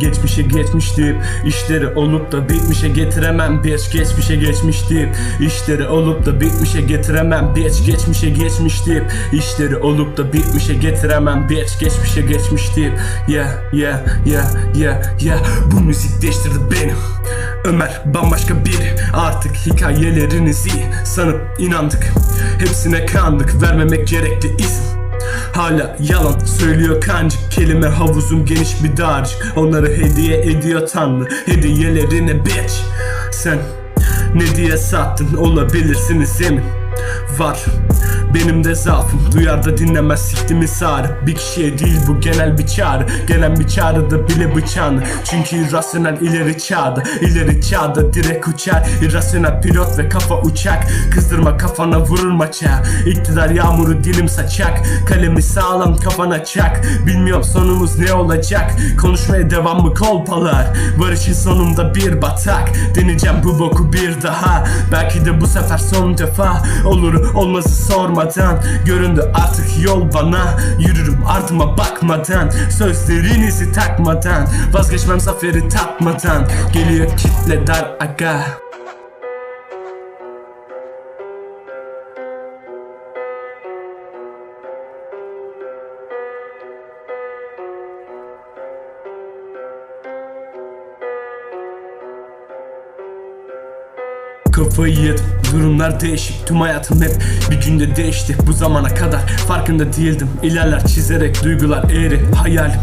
Geçmişe geçmiş deyip işleri olup da bitmişe getiremem. Geç geçmişe geçmiş deyip işleri olup da bitmişe getiremem. Geç geçmişe geçmiş deyip işleri olup da bitmişe getiremem. Geç geçmişe geçmiş deyip Yeah yeah yeah yeah yeah. Bu müzik değiştirdi beni. Ömer bambaşka biri. Artık hikayelerinizi sanıp inandık. Hepsine kandık vermemek gerekli izin Hala yalan söylüyor kancık Kelime havuzum geniş bir dağarcık Onları hediye ediyor tanrı. Hediyelerine bitch. Sen ne diye sattın? Olabilirsiniz emin Var benim de zaafım Duyar da dinlemez siktimi sarı Bir kişiye değil bu genel bir çağrı. Gelen bir çağrıda bile bıçağını. Çünkü irrasyonel ileri çağda İleri çağda direkt uçar. İrrasyonel pilot ve kafa uçak. Kızdırma kafana vurulma çağ İktidar yağmuru dilim saçak. Kalemi sağlam kafana çak. Bilmiyorum sonumuz ne olacak. Konuşmaya devam mı kolpalar? Var işin sonunda bir batak. Deneyeceğim bu boku bir daha. Belki de bu sefer son defa. Olur olmazı sormadan Göründü artık yol bana. Yürürüm ardıma bakmadan Sözlerinizi takmadan. Vazgeçmem zaferi tatmadan Geliyor kitle dar aga. Kafayı yedim Durumlar değişik Tüm hayatım hep bir günde değişti. Bu zamana kadar farkında değildim. İlerler çizerek duygular eğri. Hayalim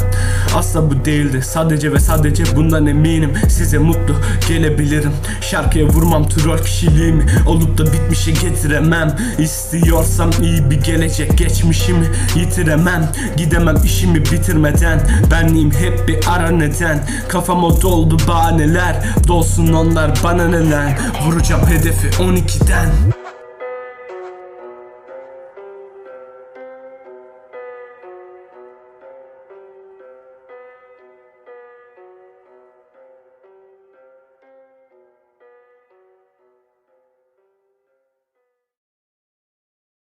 asla bu değildi. Sadece ve sadece bundan eminim. Size mutlu gelebilirim. Şarkıya vurmam troll kişiliğimi Olup da bitmişe getiremem. İstiyorsam iyi bir gelecek Geçmişimi yitiremem. Gidemem işimi bitirmeden. Benliğim hep bir ara neden? Kafama doldu bahaneler. Dolsun onlar bana neler? Vuracağım hedefi épidane